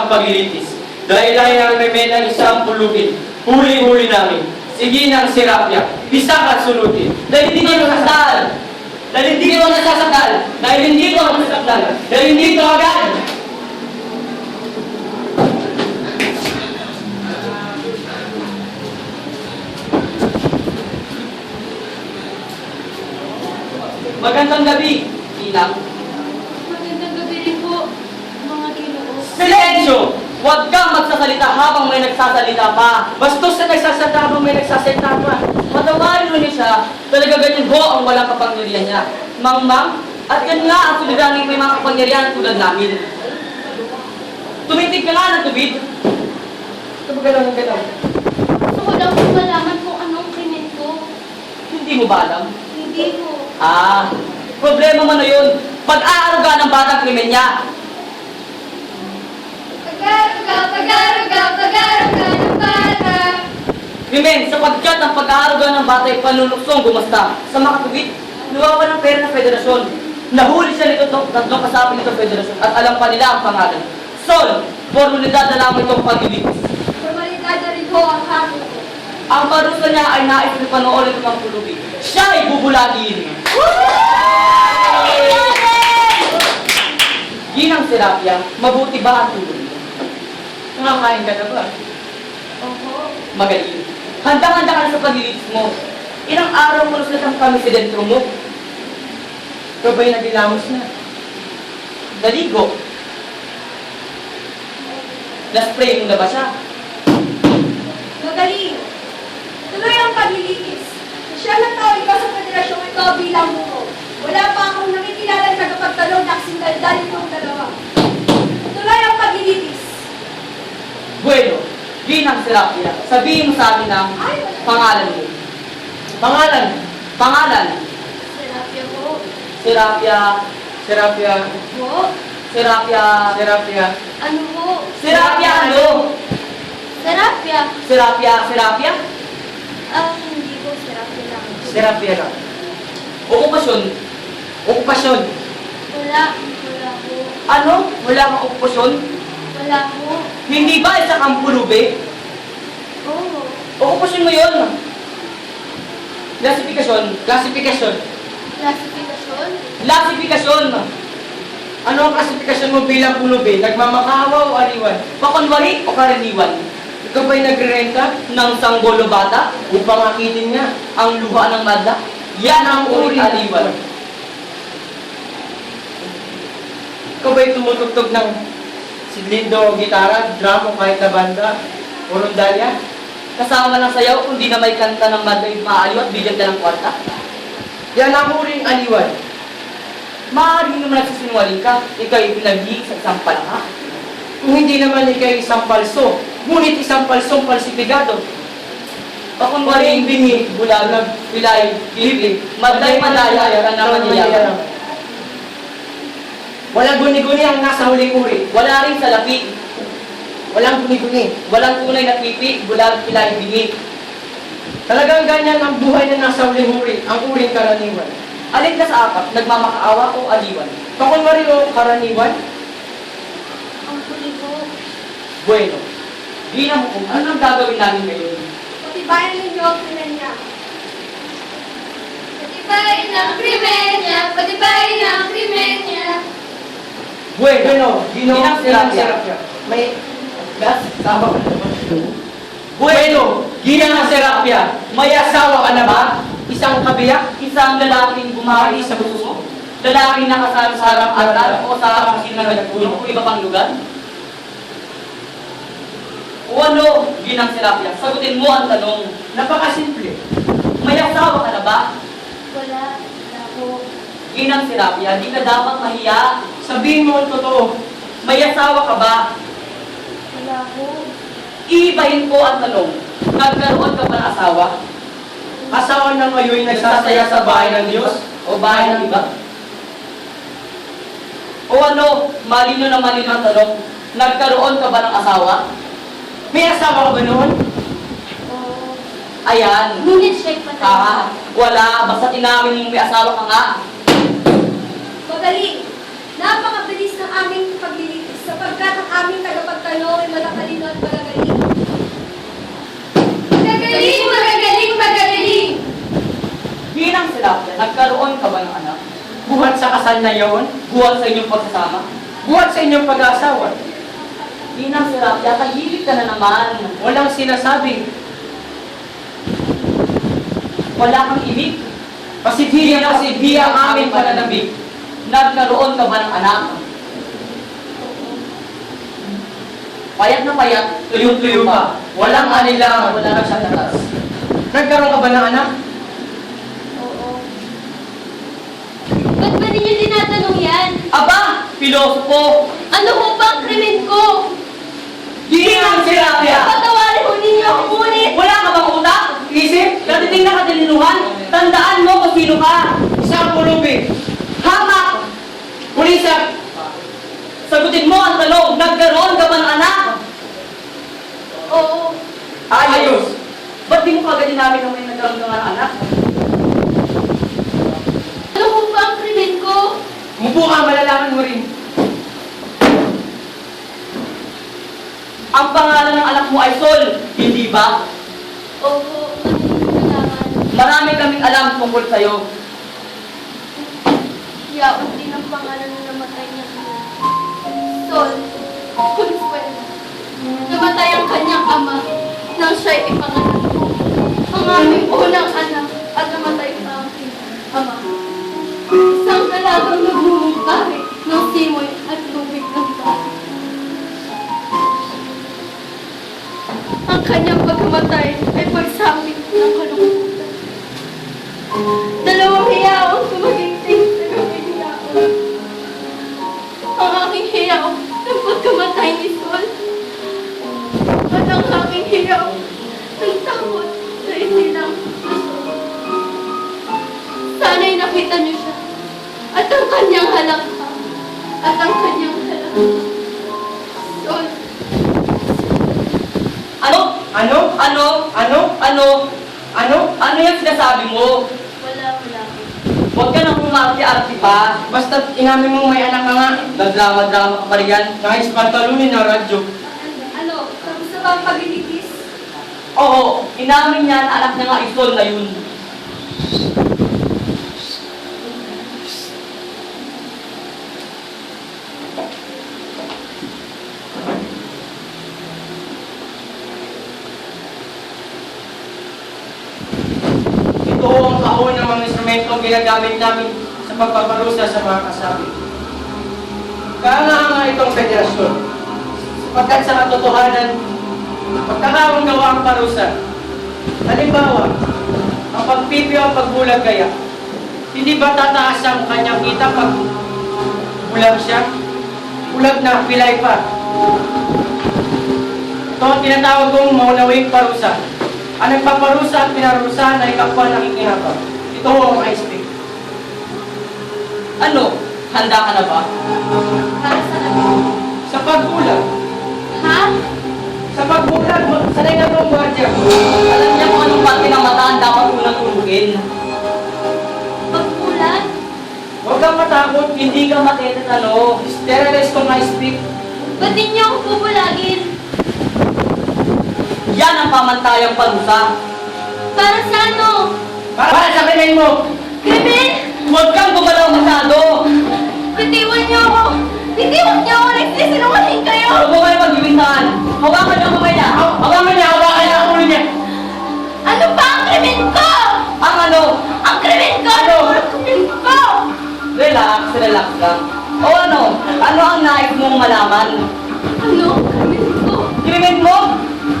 ang paglilitis. Dahil ay ang meme ng isang pulubin. Huli-huli namin. Sige ng sirapya. Bisa at sulutin. Dahil hindi ko nasasakal. Dahil hindi ko nasasakal. Dahil hindi ko nasasakal. Dahil hindi ko agad. Magandang gabi, Inang. Silensyo! Huwag kang magsasalita habang may nagsasalita pa. Bastos na nagsasalita habang may nagsasalita pa. Patawarin mo niyo siya. Talaga ganyan ho ang walang kapangyarihan niya. Mang-mang, at yan nga ang suliraning may mga kapangyarihan tulad namin. Tumitig ka nga ng tubig. Ito ba gano'n ng gano'n? Gusto ko lang po malaman kung anong krimen ko. Hindi mo ba alam? Hindi po. Ah, problema mo na yun. Pag-aaruga ng batang krimen niya. Pag-aruga ng bata. Krimen, sapagkat ang pag-aaruga ng bata ay panunuksong gumasta sa makatuwid, nawawa ng pera ng federasyon. Nahuli siya nito to- tatlong kasapi nito federasyon at alam pa nila ang pangalan. Sol, formalidad na lamang itong paglilitis. Formalidad na rin ho ang ko. Ang parusa niya ay nais na panoorin ng mga pulubi. Siya ay bubulagin. Ginang Serapia, mabuti ba ang tulog? Nakakain ka na ba? Oho. Magaling. Handang-handa ka na sa paglilitis mo. Ilang araw mo na kami sa dentro mo. Ikaw ba'y nagilamos na? Naligo. Na-spray mo na ba siya? Magaling. Tuloy ang paglilitis. Siya na tawag ka sa federasyong ito bilang buko. Wala pa akong nakikilala na tagapagtalong na kasing daldal itong dalawa. Tuloy ang paglilitis. Bueno, Ginang Serapia, sabihin mo sa amin ang pangalan mo. Pangalan? Pangalan? Serapia po. Serapia, Serapia. Po. Serapia, Serapia. Ano po? Serapia ano? Serapia. Serapia, Serapia? Ah, hindi po. Serapia lang. Serapia lang. Okupasyon. Okupasyon. Wala. Wala po. Ano? Wala kang okupasyon? Wala po. Hindi ba isa kang pulube? Oo. Okupasyon mo yun. Klasifikasyon. Klasifikasyon. Klasifikasyon. Klasifikasyon. Ano ang klasifikasyon mo bilang pulubi? Nagmamakaawa o ariwan? Pakunwari o karaniwan Ikaw ba'y nagre-renta ng sanggolo bata, upang akitin niya? ang luha ng madla, yan ang uri aliwan. Ikaw ba'y tumutugtog ng sidlindo, gitara, drum o kahit na banda o rondalya? Kasama ng sayaw, kung di na may kanta ng madla yung maayo at bigyan ka ng kwarta. Yan ang uring aliwan. Maaari naman nagsisinungaling ka, ikaw ay pinaghi sa isang palaka. Kung hindi naman ikay isang palso, ngunit isang palsong palsipigado. Pakunwari yung bingi, bulalag, pilay, pilipli, madlay madaya, ka na maniyaya. Walang guni-guni ang nasa huling uri. Wala rin salapi, Walang guni-guni. walang tunay na pipi, bulag, pilay, bingi. Talagang ganyan ang buhay na nasa huling uri, ang uring karaniwan. Alin ka sa apat, nagmamakaawa o aliwan? Pakunwari o karaniwan, Ang huli po. Bueno, ginang mo kung ano ang gagawin namin ngayon. Patibayan ninyo ang krimen niya. Patibayan ang krimen niya. Patibayan ang krimen niya. Bueno, Bueno, Gino, Ginang Serapia. May gas, tama ka naman. Bueno, ginang Serapia, may asawa ka na ba? Isang kabiyak, Isang lalaking bumari sa puso mo? Lalaking nakasal sa harap altar o sa harap ng nagpuno o iba pang lugar? O ano, ginang Serapia, sagutin mo ang tanong. napakasimple. May asawa ka na ba? Wala. Wala po. Ginang Serapia, di ka dapat mahiya. Sabihin mo ang totoo. May asawa ka ba? Wala po. Iibahin ko ang tanong. Nagkaroon ka ba ng asawa? Asawa ng ngayon nagsasaya sa bahay ng Diyos O bahay ng iba? O ano, malino na malino ang tanong. Nagkaroon ka ba ng asawa? May asawa ka ba noon? Oo. Ayan. Ngunit check pa Ah, wala. Basta inamin mong may asawa ka nga. Magaling. Napakabilis ng aming paglilitis sapagkat ang aming tagapagtanaw ay matatalino at magagaling. Magagaling, magagaling, magagaling! Bilang sila, nagkaroon ka ba ng anak? Buhat sa kasal na yon, buhat sa inyong pagsasama, buhat sa inyong pag-aasawa. Bilang sila, kagilip ka na naman. Walang sinasabing wala kang ibig. Pasidhiya, pasidhiya ang aming pananabik. Nagkaroon ka ba ng anak? Payat na payat, Tuyong-tuyo pa. Walang anilangan. Wala na siyang natas. Nagkaroon ka ba ng anak? Oo. Ba't ba ninyo tinatanong yan? Aba, pilosopo! Ano ho ba ang krimen ko? Ginang Serapia! Patawarin ho ninyo ako ngunit! Wala ka bang utak? Isip? Katiting na katilinuhan? Tandaan mo kung sino ka! Isang pulubi. Hamak! Pulisa. Sagutin mo ang tanong, nagkaroon ka ba ng anak? Oo. Ayos. Ba't di mo kagad namin na may nagkaroon ka ng anak? Ano ho ba ang krimen ko? Mupo ka, malalaman mo rin. Ang pangalan ng anak mo ay Sol, hindi ba? Oo. Ano? Marami kaming alam tungkol sa'yo. Yaon din ang pangalan ng namatay niya. Sol. Consuelo. Namatay ang kanyang ama nang siya'y ipanganak. Ang aming unang anak at namatay ang aking ama. Isang dalagang nagmumungkahi ng simoy at lubig ng tao. Ang kanyang pagkamatay ay pagsapit ng kalungkutan. Dalawang hiyaw ang tumaginting hiyaw ng pagkamatay ni Sol. At ang aking hiyaw ng takot na itinang ni Sol. Sana'y nakita niyo siya. At ang kanyang halakha. At ang kanyang halakha. Sol. Ano? Ano? Ano? Ano? Ano? Ano? Ano yung sinasabi mo? Wala, wala. Huwag ka nang umarte-arte pa. Basta inamin mo may anak ka nga. Nagdrama-drama ka pa riyan. Nais pantalunin ng radyo. Ano? Kamusta ba ang pagliligis? Oo, inamin niya na anak niya nga ay Sol na yun. Ito ang kahon ng mga instrumentong ginagamit namin pagpaparusa sa mga kasabi. Kaangahanga itong federasyon. Sapagkat sa katotohanan, pagkakawang gawa ang parusa. Halimbawa, ang pagpipiyo ang pagbulag kaya, hindi ba tataas ang kanyang kita pag bulag siya? Bulag na pilay pa. Ito ang tinatawag kong maunawing parusa. Ang nagpaparusa at pinarusahan ay kapwa nakikinabang. Ito ang I speak. Ano? Handa ka na ba? Para sa labi. Sa pagbulag, Ha? sa pagbulag, sanay na itong gwardiya. Alam niya kung anong parte ng mata ang dapat unang tulugin. Pagbulat? Huwag kang matakot, hindi ka matetetano. sterilize kong I speak. Ba't di niyo ako bubulagin? Yan ang pamantayang parusa. Para sa ano? Para sa kinain mo! Krimen? Huwag kang gumalaw masyado. Bitiwan niyo ako! Bitiwan niyo ako! Nagsisinungaling kayo! Huwag mo kayo magbibintahan. Hawakan niyo kamay niya. Hawakan niya, hawakan niya ulo niya! Ano ba ang krimen ko? Ang ano? Ang krimen ko! Ano ang krimen ko? Relax, relax lang. O ano? Ano ang nais mong malaman? Ano krimen ko? Krimen mo?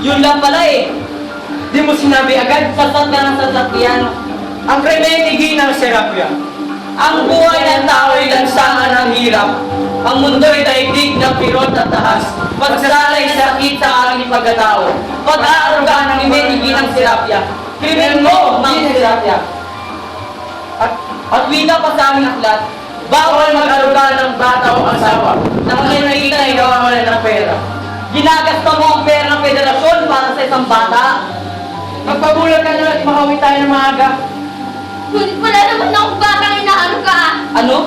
Yun lang pala eh. Di mo sinabi agad, Sasat ka ng sasakyan. ang krimen ni Ginang Serapia. Ang buhay ng tao ay lansangan ng hirap. Ang mundo'y daigdig ng pirot at tahas. Pagsalay sa aming pagkatao. Pag-aaruga ng imenigin ng sirapya. Krimen mo, Mang Sirapya. At, at wika pa sa aming aklat, bawal mag-aruga ng bata o asawa nang may nakita ay nawawalan ng pera. Ginagasta mo ang pera ng federasyon para sa isang bata. Magpabulag ka na at makawi tayo ng maaga. Ngunit wala naman akong batang inaarog ka. Ano?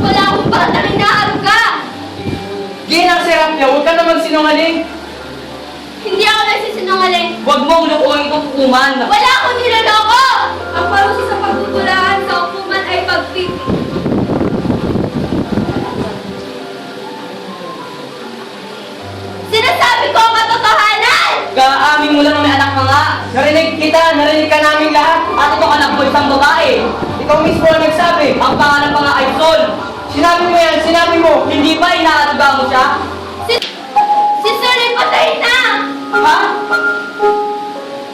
Wala akong batang inaarog ka. Ginang serap niya, huwag ka naman sinungaling. Hindi ako nagsisinungaling. Huwag mo unang uwi kong hukuman. Wala akong niloloko! Ang parusa sa pagtutulahan sa hukuman ay pagpipig. Sinasabi ko ang katotohanan! Kaamin mo lang may anak ka nga. Narinig kita, narinig ka namin lahat. At ito ko isang babae. Ikaw mismo ang nagsabi. Ang pangalan pa nga ay Sol. Sinabi mo yan, sinabi mo. Hindi ba inaalaga mo siya? Si, si Sol ay patay na! Ha?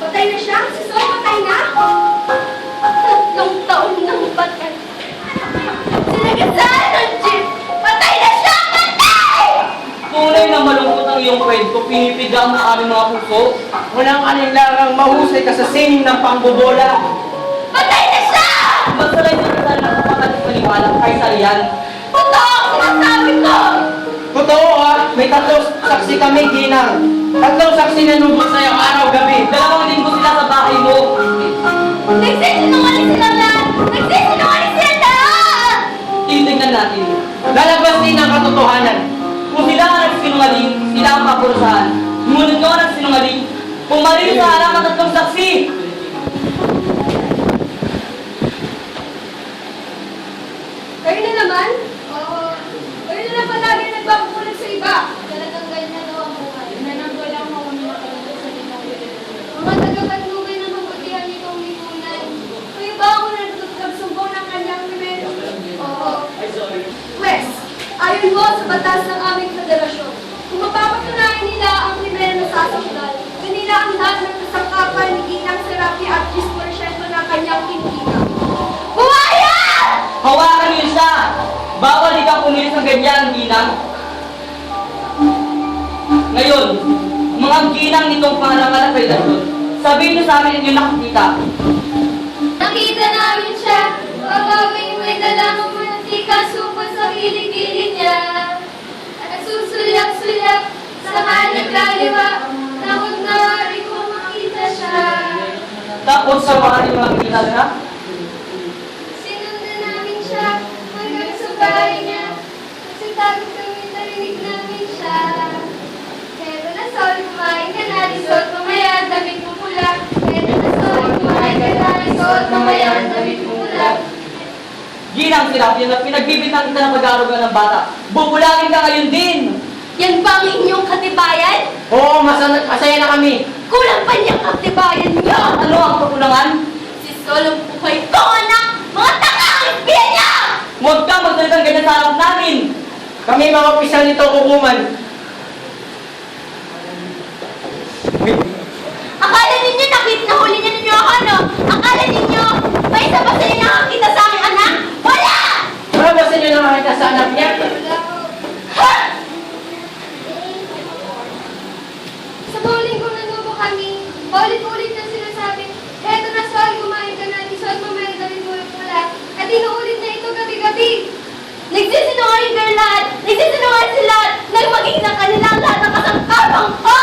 Patay na siya? Si Sol patay na? Tatlong taon nang patay. Sinagasaan ng jeep! Patay na siya! Patay! Tunay na malungkot ang iyong kwento. Pinipiga mo ang aming mga puso. Walang kanilang mahusay ka sa sining ng pangbobola. Patay na siya! Magsalay na kita ng kapatid paniwala kaysa riyan. Totoo ang sinasabi ko! Totoo ha, may tatlong saksi kami, Ginang. Tatlong saksi na nubos sa'yo araw-gabi. Dalawang linggo sila sa bahay mo. Nagsisinungaling sila lahat! Nagsisinungaling sila lahat! Titignan natin. Lalabas din ang katotohanan. Kung sila ang nagsinungaling, sila ang papurusahan. Ngunit kung ang nagsinungaling, pumaril sa harap ang tatlong saksi. Kayo na naman? Oo. Kayo na lang palagi nagpapakulit sa iba. Talagang ganyan daw ang buhay. Nanang walang maunang makaluto sa limang Mga tagapatnubay ng mabutihan itong lipunan. Kayo ba ako nagsumbong ng kanyang numero? Oo. Wes, mo sa batas ng aming federasyon, kung mapapatunayan nila ang krimen na sasakdal, kanila ang lahat ng kasangkapan ni Ginang Serapi at 10% ng kanyang kinikita. Buhaya! Hawakan niyo siya! Bawal ikaw pumilit ng ganyan, ginang. Ngayon, mga ginang nitong pangalangan na federasyon, sabihin niyo sa amin inyong nakikita. Nakita namin siya, babawing may dalang mantika supot sa kilikili niya. At susulyak-sulyak sa kanyang kaliwa, huwag na rin kung makita siya. Tapos sa yung makikita na, Sinundan namin siya hanggang sa bahay niya. Kasi takot kami narinig namin siya. Pero na kumain ka na, risot mamaya, damit mo pula. Pero na kumain ka na, risot mamaya, damit mo. Ginang sirap yan na pinagbibitang kita ng pag-aaruga ng bata. Bubulangin ka ngayon din! Yan ba ang inyong katibayan? Oo, masaya, masaya na kami. Kulang pa niyang katibayan niyo! Ano ang kakulangan? Si Solong buhay ko, anak! Mga impiyan niya! Huwag kang magdalitan ganyan sa harap namin! Kami mga opisyal nito kukuman. Akala ninyo nakit na huli niya ninyo ako, no? Akala ninyo may isa pa sa aking anak? Wala! Wala ba sa inyo nakakita sa anak niya? Ha? Sa mga linggong nanubo kami, paulit-ulit na sinasabi, Eto na, Sol, kumain ka na, ni Sol, mamaya dami mo yung pula. At inuulit na ito gabi-gabi. Nagsisinungaling kayo lahat! Nagsisinungaling sila lahat! Nagmaging na kanila ang lahat ng kasangkapang ko!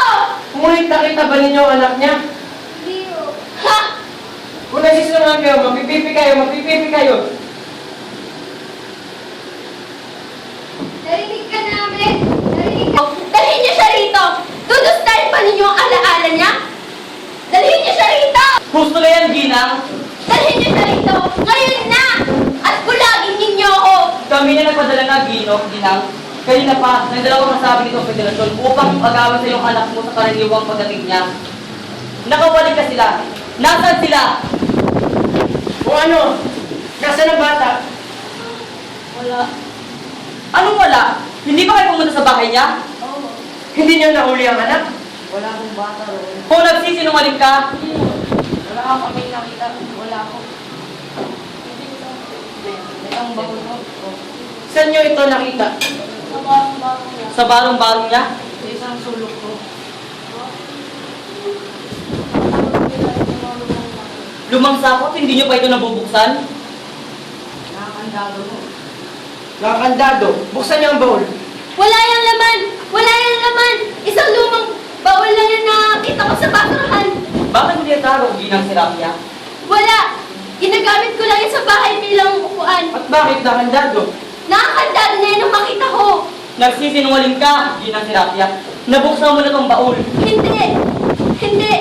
Ngunit nakita ba ninyo ang anak niya? Leo. Ha? Kung nagsisinungan kayo, mapipipi kayo, mapipipi kayo. Narinig ka namin! Narinig ka! Dalhin niyo siya rito! Dudustahin pa ninyo niya? Dalhin niyo siya rito! Gusto na yan, ginang! Dalhin niyo siya rito! Ngayon na! At bulagin ninyo ako! Kami na nagpadala na gino, ginang. Kanina pa, ng dalawang kasabi nito federasyon upang agawin sa iyong anak mo sa karaniwang pagdating niya. Nakawalik ka sila. Nasaan sila? O ano? Nasaan ang bata? Wala. Anong wala? Hindi ba kayo pumunta sa bahay niya? Hindi niyo nahuli ang anak? Wala akong bata roon. Kung nagsisinungaling ka, Wala ako kami nakita. Wala ako. May ang bago mo. Saan niyo ito nakita? Sa barong-barong niya. sa barong-barong niya, Sa isang sulok ko. lumang sakot, hindi niyo pa ito nabubuksan? Nakakandado mo. Nakakandado. Buksan niyo ang bowl. Wala yung laman! Wala yung laman! Isang lumang bawal lang yung nakakita ko sa basurahan! Bakit hindi taro, ginang sirapya? Wala! Ginagamit ko lang yun sa bahay bilang upuan. At bakit nakandado? Nakakandado na yun nung makita ko. Nagsisinungaling ka, ginang sirapya. Nabuksan mo na tong baul. Hindi! Hindi!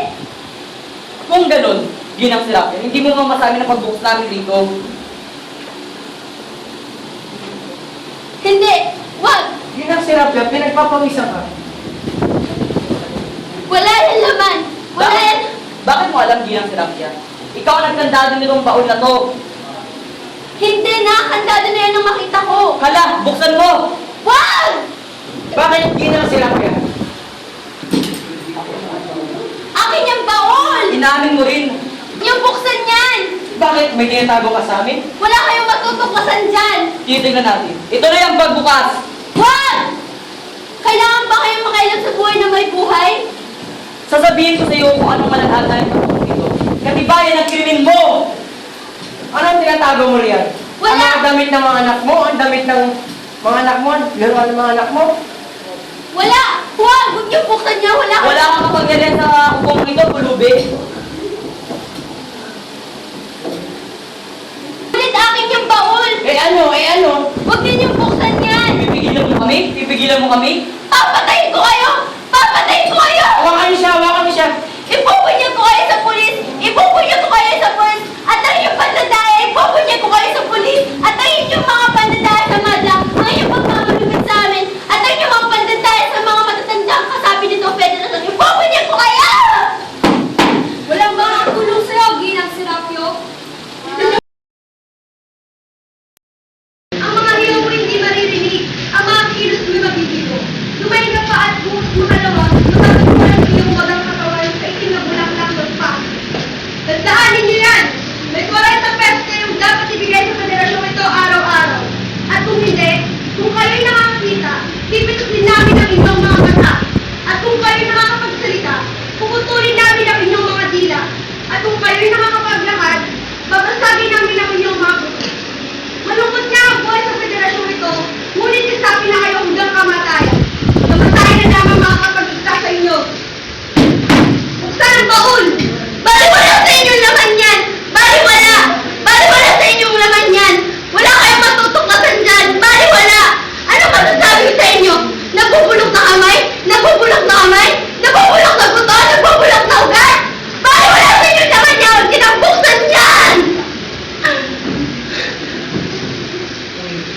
Kung ganun, ginang sirapya, hindi mo mamasabi na pagbukas namin dito. Hindi! Wag! Ginang sirapya, pinagpapawisan ka. Wala yung laman! Wala Bakit? yan! Bakit mo alam ginang si Rapia? Ikaw ang nagkandado nitong baon na to. Hindi na, kandado na yan ang makita ko. Hala, buksan mo! Wag! Bakit ginang si Rapia? Akin yung baon! Inamin mo rin. Yung buksan yan! Bakit may tinatago ka sa amin? Wala kayong matutuklasan dyan! Titignan natin. Ito na yung pagbukas. Wag! Kailangan ba kayong makailan sa buhay na may buhay? Sasabihin ko sa iyo kung anong malalaga yung pagbukas ito. Katibayan ang krimen mo! Anong tinatago mo riyan? Wala. Ang mga damit ng mga anak mo, ang damit ng mga anak mo, laruan ng mga anak mo. Wala! Wag! Huwag niyo buksan niya! Wala! Wala kang kapangyarihan sa hukong ito, pulubi. Ulit akin yung baon! Eh ano, eh ano? Huwag niyo buksan yan! Pipigilan mo kami? Pipigilan mo kami? Papatayin ko kayo! Papatayin ko kayo! Hawakan niyo siya, hawakan niyo siya. Ipupunyo ko kayo sa pulis! Ipupunyo ko kayo sa pulis! At ang inyong pandadaya, ipupunyo ko kayo sa pulis! At ang inyong mga pandadaya sa madla, ang inyong pagmamalupit sa amin! At ang inyong mga pandadaya sa mga matatandang kasabi nito, Federasyon, ipupunyo ko kayo! Walang mga tulong sa'yo, Ginang Serapio. Ang mga hiyaw mo hindi maririnig, ang mga kilos mo mabibigo. Lumahinga pa at buhos mo dalawa, matatutunan ang iyong magang katawan sa itim na bulaklak ng pa. Tandaanin niyo yan! May 40 pesos kayong dapat ibigay sa federasyon ito araw-araw. At kung hindi, kung kayo'y nakakakita, pipitusin namin ang inyong mga mata. At kung kayo'y nakakapagsalita, puputulin namin ang inyong mga dila. Kung kayo'y nakakapaglakad, babasagin namin ang inyong mga buto. Malungkot nga ang buhay sa federasyon ito, ngunit isapin na kayo hanggang kamatayan. Kamatayan na lamang makakapagligtas sa inyo. Buksan ang baon! Baliwala sa inyong laman yan! Baliwala! Baliwala sa inyong laman yan! Wala kayong matutuklasan dyan! Baliwala! Ano masasabi ko sa inyo? Nabubulok na kamay? Nabubulok na kamay? Nabubulok na buto? Nabubulok na ugat? Baliwala sa inyong laman yan! Huwag kinabuksan yan!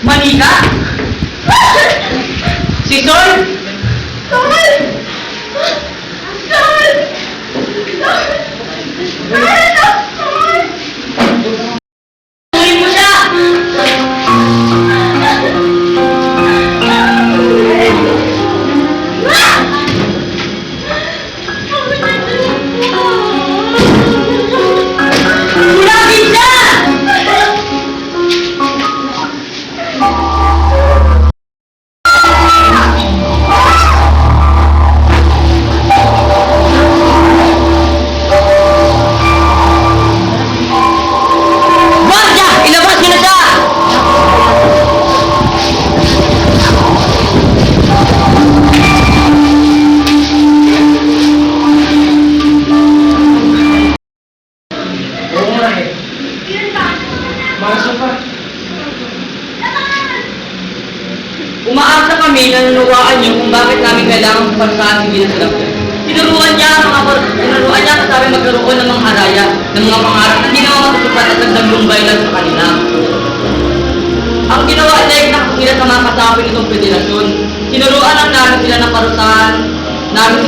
Manika? Si Sol? Sol!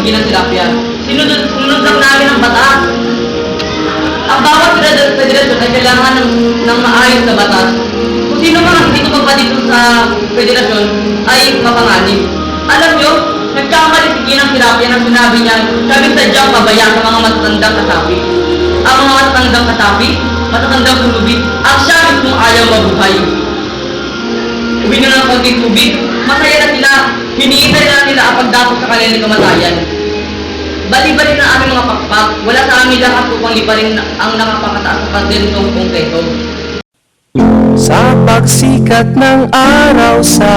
Gina Silapia. Sinunod, sinunod lang namin ang batas. Ang bawat federasyon ay kailangan ng, ng maayos na batas. Kung sino man ang hindi dito sa federasyon ay mapanganib. Alam nyo, nagkamali si Ginang Silapia na sinabi niya, kami sadyang pabayaan sa mga matatandang kasapi. Ang mga matatandang kasapi, matatandang kulubi, ang siya mismong ayaw mabuhay. Uwi na ng konting tubig, masaya na sila, hinihintay na nila ang pagdapos sa kanilang kamatayan. Bali-bali na aming mga pakpak, wala sa amin lahat upang iparin ang nakapakataas sa pagdentong kongketo. Sa pagsikat ng araw sa